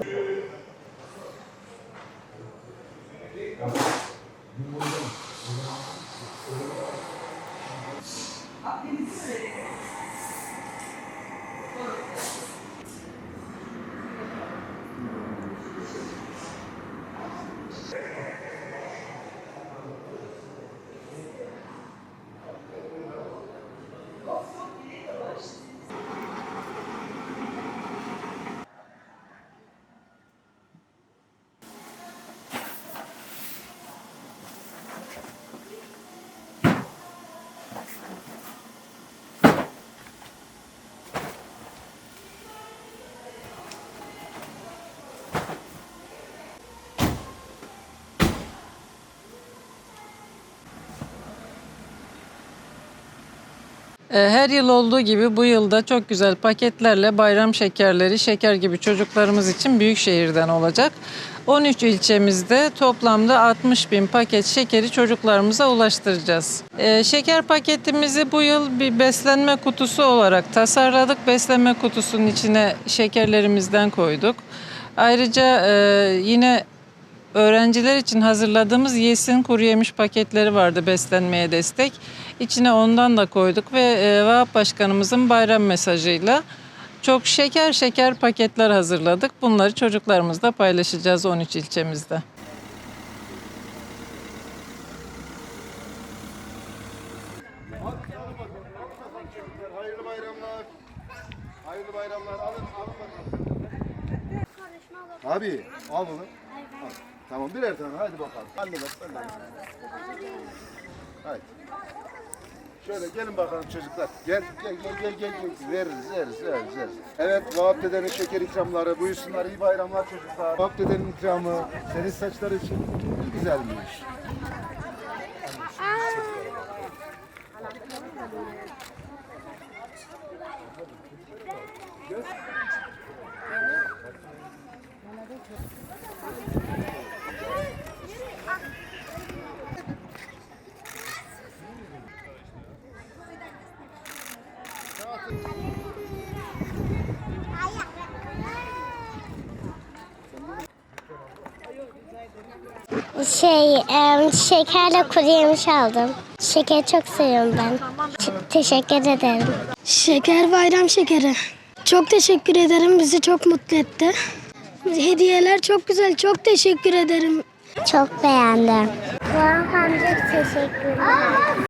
Ee, Her yıl olduğu gibi bu yılda çok güzel paketlerle bayram şekerleri, şeker gibi çocuklarımız için büyük şehirden olacak. 13 ilçemizde toplamda 60 bin paket şekeri çocuklarımıza ulaştıracağız. Ee, Şeker paketimizi bu yıl bir beslenme kutusu olarak tasarladık. Beslenme kutusunun içine şekerlerimizden koyduk. Ayrıca e, yine Öğrenciler için hazırladığımız Yesin kuru yemiş paketleri vardı beslenmeye destek. İçine ondan da koyduk ve e, Vahap Başkanımızın bayram mesajıyla çok şeker şeker paketler hazırladık. Bunları çocuklarımızla paylaşacağız 13 ilçemizde. Hayırlı bayramlar. Hayırlı bayramlar. Alın, alın bakalım. Abi, al bunu. Al. Tamam, birer tane. Hadi bakalım. Bak, sen de al. Haydi. Şöyle gelin bakalım çocuklar. Gel, gel, gel, gel, gel. gel. Veririz, veririz, veririz, veririz. Evet, Vahap dedenin şeker ikramları. Buyursunlar, iyi bayramlar çocuklar. Vahap dedenin ikramı. Senin saçları için güzelmiş. Şey, şekerle kuru yemiş aldım. Şeker çok seviyorum ben. Ç- teşekkür ederim. Şeker bayram şekeri. Çok teşekkür ederim. Bizi çok mutlu etti. Hediyeler çok güzel. Çok teşekkür ederim. Çok beğendim. Vahap amca teşekkürler.